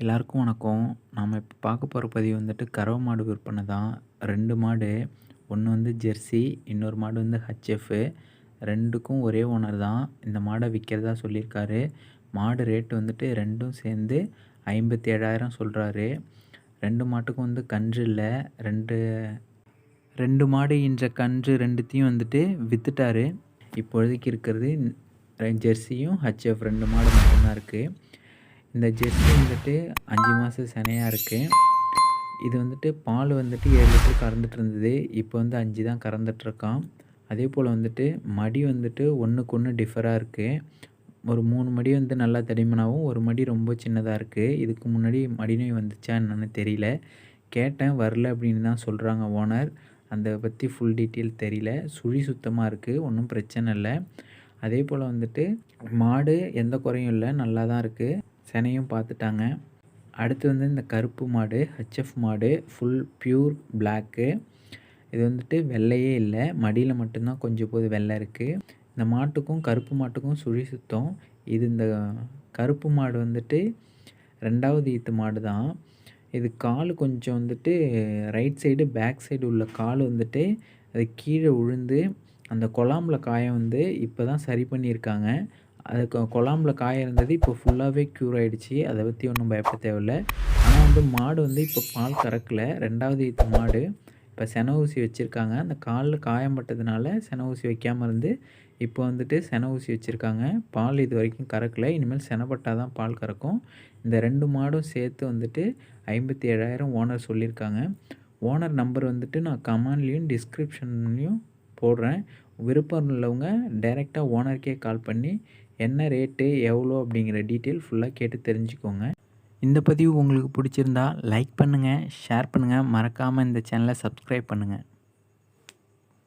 எல்லாருக்கும் வணக்கம். நாம் இப்போ பார்க்க போகிற பதிவு வந்துட்டு கறவை மாடு விற்பனை தான். ரெண்டு மாடு ஒன்று வந்து ஜெர்சி இன்னொரு மாடு வந்து ஹச்எஃப்பு ரெண்டுக்கும் ஒரே ஓனர் தான். இந்த மாடை விற்கிறதா சொல்லியிருக்காரு. மாடு ரேட்டு வந்துட்டு ரெண்டும் சேர்ந்து ஐம்பத்தி ஏழாயிரம் சொல்கிறாரு ரெண்டு மாட்டுக்கும் வந்து கன்று இல்லை. ரெண்டு ரெண்டு மாடு இன்ற கன்று ரெண்டுத்தையும் வந்துட்டு விற்றுட்டாரு இப்பொழுதுக்கு இருக்கிறது ஜெர்சியும் ஹச்எஃப் ரெண்டு மாடு மட்டும்தான் இருக்குது இந்த ஜெர்சி வந்துட்டு அஞ்சு மாதம் சினையாக இருக்குது இது வந்துட்டு பால் வந்துட்டு ஏழு லிட்டர் கறந்துட்டு இருந்தது. இப்போ வந்து அஞ்சு தான் கறந்துட்டுருக்கான் அதே போல் வந்துட்டு மடி வந்துட்டு ஒன்றுக்கு ஒன்று டிஃபராக இருக்குது ஒரு மூணு மடி வந்து நல்லா தடிமனாகவும் ஒரு மடி ரொம்ப சின்னதாக இருக்குது இதுக்கு முன்னாடி மடி நோய் வந்துச்சா என்னென்னு தெரியல. கேட்டேன் வரல அப்படின்னு தான் சொல்கிறாங்க ஓனர். அந்த பற்றி ஃபுல் டீட்டெயில் தெரியல. சுழி சுத்தமாக இருக்குது ஒன்றும் பிரச்சனை இல்லை. அதே போல் வந்துட்டு மாடு எந்த குறையும் இல்லை நல்லா தான் இருக்குது செனையும் பார்த்துட்டாங்க. அடுத்து வந்து இந்த கருப்பு மாடு ஹெச்எஃப் மாடு ஃபுல் ப்யூர் பிளாக்கு இது வந்துட்டு வெள்ளையே இல்லை மடியில் மட்டும்தான் கொஞ்சம் போது வெள்ளை இருக்குது இந்த மாட்டுக்கும் கருப்பு மாட்டுக்கும் சுழி சுத்தம். இது இந்த கருப்பு மாடு வந்துட்டு ரெண்டாவது ஈத்து மாடு தான் இது கால் கொஞ்சம் வந்துட்டு ரைட் சைடு பேக் சைடு உள்ள கால் வந்துட்டு அது கீழே உழுந்து அந்த குழாமில் காயம் வந்து இப்போ தான் சரி பண்ணியிருக்காங்க. அதுக்கு குழாம்பில் காய இருந்தது இப்போ ஃபுல்லாகவே க்யூர் ஆகிடுச்சி அதை பற்றி ஒன்றும் பயப்பட தேவையில்ல. ஆனால் வந்து மாடு வந்து இப்போ பால் கறக்கலை. ரெண்டாவது இது மாடு. இப்போ சென ஊசி வச்சுருக்காங்க. அந்த காலில் காயம் பட்டதுனால சென ஊசி வைக்காமல் இருந்து இப்போ வந்துட்டு சென ஊசி வச்சுருக்காங்க. பால் இது வரைக்கும் கறக்கலை. இனிமேல் செனப்பட்டால் தான் பால் கறக்கும். இந்த ரெண்டு மாடும் சேர்த்து வந்துட்டு ஐம்பத்தி ஏழாயிரம் ஓனர் சொல்லியிருக்காங்க. ஓனர் நம்பர் வந்துட்டு நான் கமெண்ட்லேயும் டிஸ்கிரிப்ஷன்லேயும் போடுறேன். விருப்பம் உள்ளவங்க டைரெக்டாக ஓனருக்கே கால் பண்ணி என்ன ரேட்டு எவ்வளோ? அப்படிங்கிற டீட்டெயில் ஃபுல்லாக கேட்டு தெரிஞ்சுக்கோங்க. இந்த பதிவு உங்களுக்கு பிடிச்சிருந்தா லைக் பண்ணுங்கள் ஷேர் பண்ணுங்கள் மறக்காமல் இந்த சேனலை சப்ஸ்கிரைப் பண்ணுங்கள்